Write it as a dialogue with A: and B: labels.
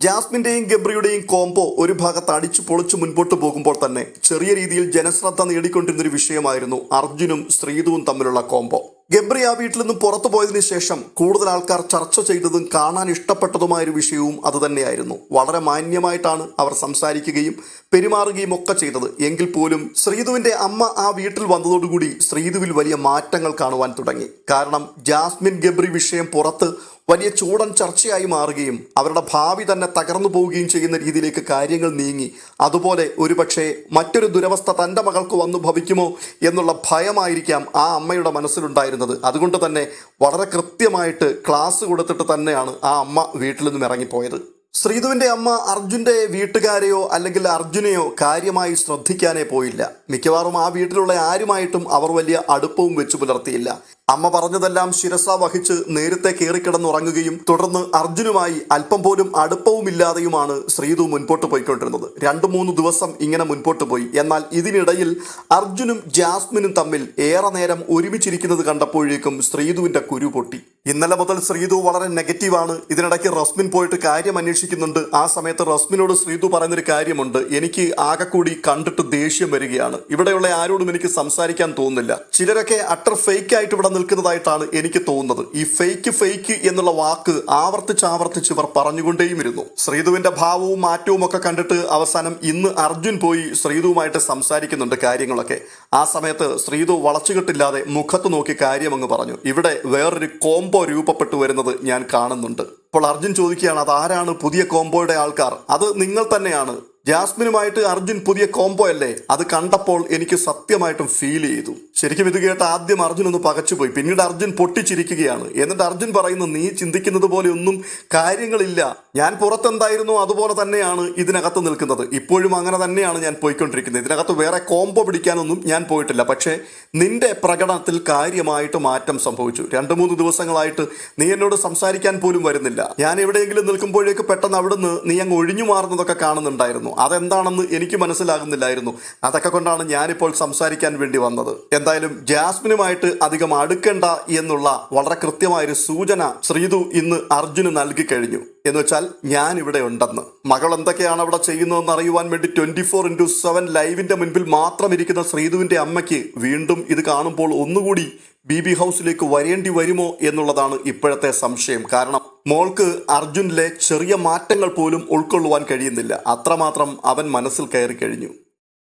A: ജാസ്മിന്റെയും ഗബ്രിയുടെയും combo ഒരു ഭാഗത്ത് അടിച്ചു പൊളിച്ചു മുൻപോട്ട് പോകുമ്പോൾ തന്നെ ചെറിയ രീതിയിൽ ജനശ്രദ്ധ നേടിക്കൊണ്ടിരുന്ന ഒരു വിഷയമായിരുന്നു അർജുനും ശ്രീതുവും തമ്മിലുള്ള കോംബോ ഗബ്രി ആ വീട്ടിൽ നിന്നും പുറത്തു പോയതിനു ശേഷം കൂടുതൽ ആൾക്കാർ ചർച്ച ചെയ്തതും കാണാൻ ഇഷ്ടപ്പെട്ടതുമായ ഒരു വിഷയവും അതുതന്നെയായിരുന്നു വളരെ മാന്യമായിട്ടാണ് അവർ സംസാരിക്കുകയും പെരുമാറുകയും ഒക്കെ ചെയ്തത്. എങ്കിൽ പോലും ശ്രീതുവിന്റെ അമ്മ ആ വീട്ടിൽ വന്നതോടുകൂടി ശ്രീതുവിൽ വലിയ മാറ്റങ്ങൾ കാണുവാൻ തുടങ്ങി. കാരണം ജാസ്മിൻ ഗബ്രി വിഷയം പുറത്ത് വലിയ ചൂടൻ ചർച്ചയായി മാറുകയും അവരുടെ ഭാവി തന്നെ തകർന്നു പോവുകയും ചെയ്യുന്ന രീതിയിലേക്ക് കാര്യങ്ങൾ നീങ്ങി. അതുപോലെ ഒരുപക്ഷെ മറ്റൊരു ദുരവസ്ഥ തന്റെ മകൾക്ക് വന്നു ഭവിക്കുമോ എന്നുള്ള ഭയമായിരിക്കാം ആ അമ്മയുടെ മനസ്സിലുണ്ടായിരുന്നത്. അതുകൊണ്ട് തന്നെ വളരെ കൃത്യമായിട്ട് ക്ലാസ് കൊടുത്തിട്ട് തന്നെയാണ് ആ അമ്മ വീട്ടിൽ നിന്നും ഇറങ്ങിപ്പോയത്. ശ്രീധുവിന്റെ അമ്മ അർജുന്റെ വീട്ടുകാരെയോ അല്ലെങ്കിൽ അർജുനെയോ കാര്യമായി ശ്രദ്ധിക്കാനേ പോയില്ല. മിക്കവാറും ആ വീട്ടിലുള്ള ആരുമായിട്ടും അവർ വലിയ അടുപ്പവും വെച്ചു പുലർത്തിയില്ല. അമ്മ പറഞ്ഞതെല്ലാം ശിരസ വഹിച്ച് നേരത്തെ കയറിക്കിടന്നുറങ്ങുകയും തുടർന്ന് അർജുനുമായി അല്പം പോലും അടുപ്പവുമില്ലാതെയുമാണ് ശ്രീതു മുൻപോട്ട് പോയിക്കൊണ്ടിരുന്നത്. രണ്ടു മൂന്ന് ദിവസം ഇങ്ങനെ മുൻപോട്ട് പോയി. എന്നാൽ ഇതിനിടയിൽ അർജുനും ജാസ്മിനും തമ്മിൽ ഏറെ നേരം ഒരുമിച്ചിരിക്കുന്നത് കണ്ടപ്പോഴേക്കും ശ്രീതുവിന്റെ കുരു പൊട്ടി. ഇന്നലെ മുതൽ ശ്രീതു വളരെ നെഗറ്റീവാണ് ഇതിനിടയ്ക്ക് റസ്മിൻ പോയിട്ട് കാര്യം അന്വേഷിക്കുന്നുണ്ട്. ആ സമയത്ത് റസ്മിനോട് ശ്രീതു പറയുന്നൊരു കാര്യമുണ്ട്. എനിക്ക് ആകെ കൂടി കണ്ടിട്ട് ദേഷ്യം വരികയാണ്. ഇവിടെയുള്ള ആരോടും എനിക്ക് സംസാരിക്കാൻ തോന്നുന്നില്ല. ചിലരൊക്കെ അട്ടർ ഫേക്ക് ആയിട്ട് ഇവിടെ നിൽക്കുന്നതായിട്ടാണ് എനിക്ക് തോന്നുന്നത്. ഈ ഫേക്ക് ഫേക്ക് എന്നുള്ള വാക്ക് ആവർത്തിച്ച് ആവർത്തിച്ച് ഇവർ പറഞ്ഞുകൊണ്ടേയുമിരുന്നു. ശ്രീധുവിന്റെ ഭാവവും മാറ്റവും ഒക്കെ കണ്ടിട്ട് അവസാനം ഇന്ന് അർജുൻ പോയി ശ്രീധുവുമായിട്ട് സംസാരിക്കുന്നുണ്ട് കാര്യങ്ങളൊക്കെ. ആ സമയത്ത് ശ്രീധു വളച്ചുകെട്ടില്ലാതെ മുഖത്ത് നോക്കി കാര്യം അങ്ങ് പറഞ്ഞു. ഇവിടെ വേറൊരു കോംബോ രൂപപ്പെട്ടു വരുന്നത് ഞാൻ കാണുന്നുണ്ട്. അപ്പോൾ അർജുൻ ചോദിക്കുകയാണ് അത് ആരാണ് പുതിയ കോംബോയുടെ ആൾക്കാർ? അത് നിങ്ങൾ തന്നെയാണ്. ജാസ്മിനുമായിട്ട് അർജുൻ പുതിയ കോംബോ അല്ലേ? അത് കണ്ടപ്പോൾ എനിക്ക് സത്യമായിട്ടും ഫീൽ ചെയ്തു. ശരിക്കും ഇത് കേട്ട് ആദ്യം അർജുൻ ഒന്ന് പകച്ചുപോയി. പിന്നീട് അർജുൻ പൊട്ടിച്ചിരിക്കുകയാണ്. എന്നിട്ട് അർജുൻ പറയുന്നു നീ ചിന്തിക്കുന്നത് പോലെ ഒന്നും കാര്യങ്ങളില്ല. ഞാൻ പുറത്തെന്തായിരുന്നു അതുപോലെ തന്നെയാണ് ഇതിനകത്ത് നിൽക്കുന്നത്. ഇപ്പോഴും അങ്ങനെ തന്നെയാണ് ഞാൻ പോയിക്കൊണ്ടിരിക്കുന്നത്. ഇതിനകത്ത് വേറെ കോംബോ പിടിക്കാനൊന്നും ഞാൻ പോയിട്ടില്ല. പക്ഷേ നിന്റെ പ്രകടനത്തിൽ കാര്യമായിട്ട് മാറ്റം സംഭവിച്ചു. രണ്ട് മൂന്ന് ദിവസങ്ങളായിട്ട് നീ എന്നോട് സംസാരിക്കാൻ പോലും വരുന്നില്ല. ഞാൻ എവിടെയെങ്കിലും നിൽക്കുമ്പോഴേക്ക് പെട്ടെന്ന് അവിടുന്ന് നീ അങ്ങ് ഒഴിഞ്ഞു മാറുന്നതൊക്കെ കാണുന്നുണ്ടായിരുന്നു. അതെന്താണെന്ന് എനിക്ക് മനസ്സിലാകുന്നില്ലായിരുന്നു. അതൊക്കെ കൊണ്ടാണ് ഞാനിപ്പോൾ സംസാരിക്കാൻ വേണ്ടി വന്നത്. എന്തായാലും ജാസ്മിനുമായിട്ട് അധികം അടുക്കണ്ട എന്നുള്ള വളരെ കൃത്യമായൊരു സൂചന ശ്രീതു ഇന്ന് അർജുന് നൽകി കഴിഞ്ഞു. എന്ന് വെച്ചാൽ ഞാൻ ഇവിടെ ഉണ്ടെന്ന്. മകൾ എന്തൊക്കെയാണ് അവിടെ ചെയ്യുന്നതെന്ന് അറിയുവാൻ വേണ്ടി ട്വന്റി ഫോർ ഇന്റു സെവൻ ലൈവിന്റെ മുൻപിൽ മാത്രം ഇരിക്കുന്ന ശ്രീതുവിന്റെ അമ്മയ്ക്ക് വീണ്ടും ഇത് കാണുമ്പോൾ ഒന്നുകൂടി ബി ബി ഹൗസിലേക്ക് വരേണ്ടി വരുമോ എന്നുള്ളതാണ് ഇപ്പോഴത്തെ സംശയം. കാരണം മോൾക്ക് അർജുനിലെ ചെറിയ മാറ്റങ്ങൾ പോലും ഉൾക്കൊള്ളുവാൻ കഴിയുന്നില്ല. അത്രമാത്രം അവൻ മനസ്സിൽ കയറി കഴിഞ്ഞു.